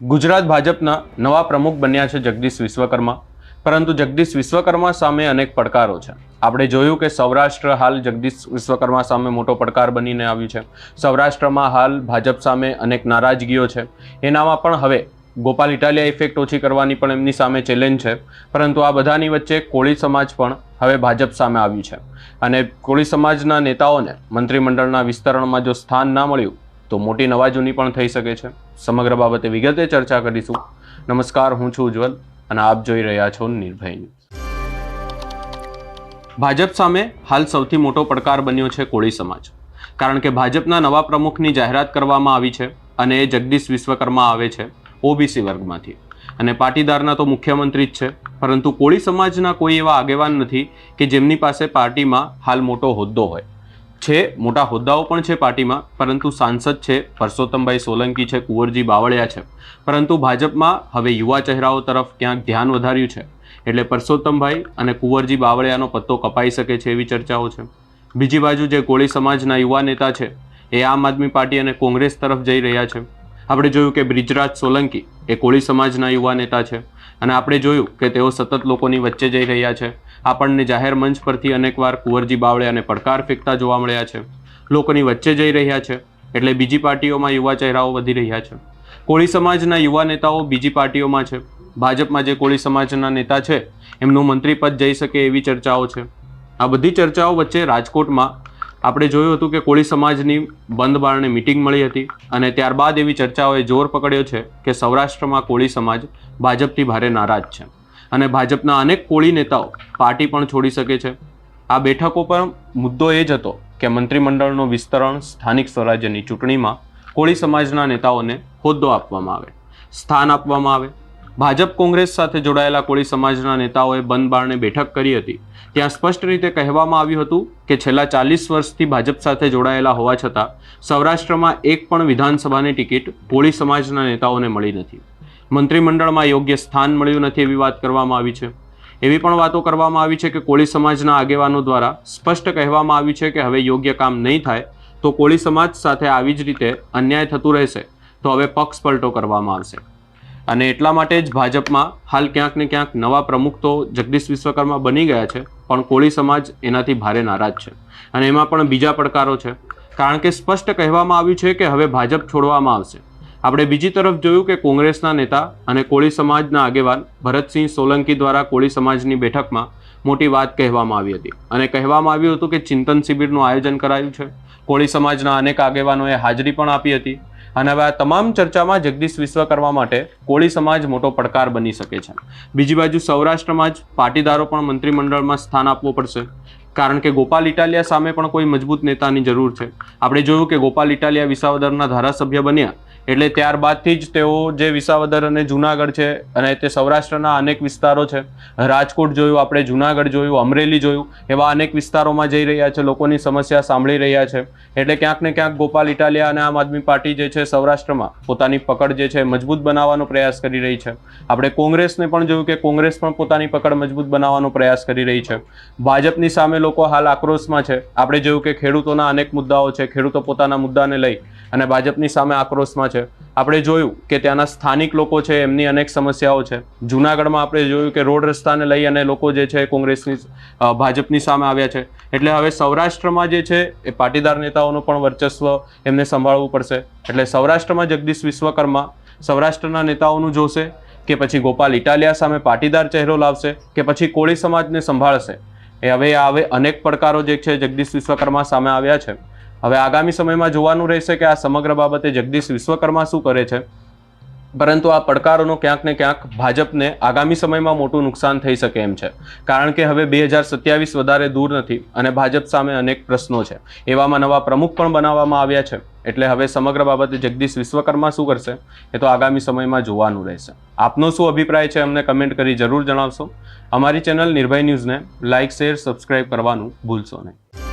ગુજરાત ભાજપના નવા પ્રમુખ બન્યા છે જગદીશ વિશ્વકર્મા. પરંતુ જગદીશ વિશ્વકર્મા સામે અનેક પડકારો છે. આપણે જોયું કે સૌરાષ્ટ્ર હાલ જગદીશ વિશ્વકર્મા સામે મોટો પડકાર બનીને આવ્યું છે. સૌરાષ્ટ્રમાં હાલ ભાજપ સામે અનેક નારાજગીઓ છે. એનામાં પણ હવે ગોપાલ ઇટાલિયા ઇફેક્ટ ઓછી કરવાની પણ એમની સામે ચેલેન્જ છે. પરંતુ આ બધાની વચ્ચે કોળી સમાજ પણ હવે ભાજપ સામે આવ્યું છે. અને કોળી સમાજના નેતાઓને મંત્રીમંડળના વિસ્તરણમાં જો સ્થાન ના મળ્યું, તો મોટી નવાજૂની પણ થઈ શકે છે. સમગ્ર બાબતે વિગતે ચર્ચા કરીશું. નમસ્કાર, હું છું ઉજ્જવલ અને આપ જોઈ રહ્યા છો નિર્ભય ન્યૂઝ. ભાજપ સામે હાલ સૌથી મોટો પડકાર બન્યો છે કોળી સમાજ. કારણ કે ભાજપના નવા પ્રમુખની જાહેરાત કરવામાં આવી છે અને એ જગદીશ વિશ્વકર્મા આવે છે ઓબીસી વર્ગમાંથી. અને પાટીદારના તો મુખ્યમંત્રી જ છે. પરંતુ કોળી સમાજના કોઈ એવા આગેવાન નથી કે જેમની પાસે પાર્ટીમાં હાલ મોટો હોદ્દો હોય. છે, મોટા હોદ્દાઓ પણ છે પાર્ટીમાં, પરંતુ સાંસદ છે પરસોત્તમભાઈ સોલંકી છે, કુંવરજી બાવળિયા છે. પરંતુ ભાજપમાં હવે યુવા ચહેરાઓ તરફ ક્યાંક ધ્યાન વધાર્યું છે. એટલે પરસોત્તમભાઈ અને કુંવરજી બાવળિયાનો પત્તો કપાઈ શકે છે એવી ચર્ચાઓ છે. બીજી બાજુ જે કોળી સમાજના યુવા નેતા છે, એ આમ આદમી પાર્ટી અને કોંગ્રેસ તરફ જઈ રહ્યા છે. આપણે જોયું કે બ્રિજરાજ સોલંકી એ કોળી સમાજના યુવા નેતા છે. અને આપણે જોયું કે તેઓ સતત લોકોની વચ્ચે જઈ રહ્યા છે. આપણને જાહેર મંચ પરથી અનેકવાર કુંવરજી બાવળે અને પડકાર ફેંકતા જોવા મળ્યા છે. લોકોની વચ્ચે જઈ રહ્યા છે, એટલે બીજી પાર્ટીઓમાં યુવા ચહેરાઓ વધી રહ્યા છે. કોળી સમાજના યુવા નેતાઓ બીજી પાર્ટીઓમાં છે. ભાજપમાં જે કોળી સમાજના નેતા છે, એમનું મંત્રીપદ જઈ શકે એવી ચર્ચાઓ છે. આ બધી ચર્ચાઓ વચ્ચે રાજકોટમાં આપણે જોયું હતું કે કોળી સમાજની બંધ બારણે મિટિંગ મળી હતી અને ત્યારબાદ એવી ચર્ચાઓએ જોર પકડ્યો છે કે સૌરાષ્ટ્રમાં કોળી સમાજ ભાજપથી ભારે નારાજ છે. અને ભાજપના અનેક કોળી નેતાઓ પાર્ટી પણ છોડી શકે છે. આ બેઠકો પર મુદ્દો એ જ હતો કે મંત્રીમંડળનું વિસ્તરણ સ્થાનિક સ્વરાજ્યની ચૂંટણીમાં કોળી સમાજના નેતાઓને હોદ્દો આપવામાં આવે, સ્થાન આપવામાં આવે ભાજપ કોંગ્રેસ સાથે જોડાયેલા કોળી સમાજના નેતાઓએ બંધ બારણે બેઠક કરી હતી. ત્યાં સ્પષ્ટ રીતે કહેવામાં આવ્યું હતું કે છેલ્લા ચાલીસ વર્ષથી ભાજપ સાથે જોડાયેલા હોવા છતાં સૌરાષ્ટ્રમાં એક પણ વિધાનસભાની ટિકિટ કોળી સમાજના નેતાઓને મળી નથી. મંત્રીમંડળમાં યોગ્ય સ્થાન મળ્યું નથી એવી વાત કરવામાં આવી છે. એવી પણ વાતો કરવામાં આવી છે કે કોળી સમાજના આગેવાનો દ્વારા સ્પષ્ટ કહેવામાં આવ્યું છે કે હવે યોગ્ય કામ નહીં થાય તો કોળી સમાજ સાથે આવી જ રીતે અન્યાય થતું રહેશે. તો હવે પક્ષ પલટો કરવામાં આવશે. અને એટલા માટે જ ભાજપમાં હાલ ક્યાંક ને ક્યાંક નવા પ્રમુખ તો જગદીશ વિશ્વકર્મા બની ગયા છે, પણ કોળી સમાજ એનાથી ભારે નારાજ છે. અને એમાં પણ બીજા પડકારો છે. કારણ કે સ્પષ્ટ કહેવામાં આવ્યું છે કે હવે ભાજપ છોડવામાં આવશે. આપણે બીજી તરફ જોયું કે કોંગ્રેસના નેતા અને કોળી સમાજના આગેવાન ભરતસિંહ સોલંકી દ્વારા કોળી સમાજની બેઠકમાં મોટી વાત કહેવામાં આવી હતી. અને કહેવામાં આવ્યું હતું કે ચિંતન શિબિરનું આયોજન કરાયું છે. કોળી સમાજના અનેક આગેવાનોએ હાજરી પણ આપી હતી. અને હવે આ તમામ ચર્ચામાં જગદીશ વિશ્વકર્મા માટે કોળી સમાજ મોટો પડકાર બની શકે છે. બીજી બાજુ સૌરાષ્ટ્રમાં જ પાટીદારો પણ મંત્રીમંડળમાં સ્થાન આપવું પડશે. કારણ કે ગોપાલ ઇટાલિયા સામે પણ કોઈ મજબૂત નેતાની જરૂર છે. આપણે જોયું કે ગોપાલ ઇટાલિયા વિસાવદરના ધારાસભ્ય બન્યા. એટલે ત્યારબાદથી જ તેઓ જે વિસાવદર અને જુનાગઢ છે અને તે સૌરાષ્ટ્રના અનેક વિસ્તારો છે, રાજકોટ જોયું, આપણે જુનાગઢ જોયું, અમરેલી જોયું, એવા અનેક વિસ્તારોમાં જઈ રહ્યા છે, લોકોની સમસ્યા સાંભળી રહ્યા છે. એટલે ક્યાંક ને ક્યાંક ગોપાલ ઇટાલિયા અને આમ આદમી પાર્ટી જે છે સૌરાષ્ટ્રમાં પોતાની પકડ જે છે મજબૂત બનાવવાનો પ્રયાસ કરી રહી છે. આપણે કોંગ્રેસને પણ જોયું કે કોંગ્રેસ પણ પોતાની પકડ મજબૂત બનાવવાનો પ્રયાસ કરી રહી છે. ભાજપની સામે લોકો હાલ આક્રોશમાં છે. આપણે જોયું કે ખેડૂતોના અનેક મુદ્દાઓ છે, ખેડૂતો પોતાના મુદ્દાને લઈ અને ભાજપની સામે આક્રોશમાં આપણે જોયું કે ત્યાંના સ્થાનિક લોકો છે, એમની અનેક સમસ્યાઓ છે. જુનાગઢમાં આપણે જોયું કે રોડ રસ્તાને લઈ અને લોકો જે છે, કોંગ્રેસની ભાજપની સામે આવ્યા છે. એટલે હવે સૌરાષ્ટ્રમાં જે છે, એ પાટીદાર નેતાઓનું પણ વર્ચસ્વ એમને સંભાળવું પડશે. એટલે સૌરાષ્ટ્રમાં જગદીશ વિશ્વકર્મા સૌરાષ્ટ્રના નેતાઓનું જોશે કે પછી ગોપાલ ઇટાલિયા સામે પાટીદાર ચહેરો લાવશે કે પછી કોળી સમાજને સંભાળશે. એ હવે હવે અનેક પડકારો જે છે, જગદીશ વિશ્વકર્મા સામે આવ્યા છે. હવે આગામી સમયમાં જોવાનું રહેશે કે આ સમગ્ર બાબતે જગદીશ વિશ્વકર્મા શું કરે છે. પરંતુ આ પડકારોનો ક્યાંક ને ક્યાંક ભાજપને આગામી સમયમાં મોટું નુકસાન થઈ શકે એમ છે. કારણ કે હવે બે હજાર સત્યાવીસ વધારે દૂર નથી અને ભાજપ સામે અનેક પ્રશ્નો છે. એવામાં નવા પ્રમુખ પણ બનાવવામાં આવ્યા છે. એટલે હવે સમગ્ર બાબતે જગદીશ વિશ્વકર્મા શું કરશે એ તો આગામી સમયમાં જોવાનું રહેશે. આપનો શું અભિપ્રાય છે અમને કમેન્ટ કરી જરૂર જણાવશો. અમારી ચેનલ નિર્ભય ન્યૂઝને લાઇક શેર, સબસ્ક્રાઇબ કરવાનું ભૂલશો નહીં.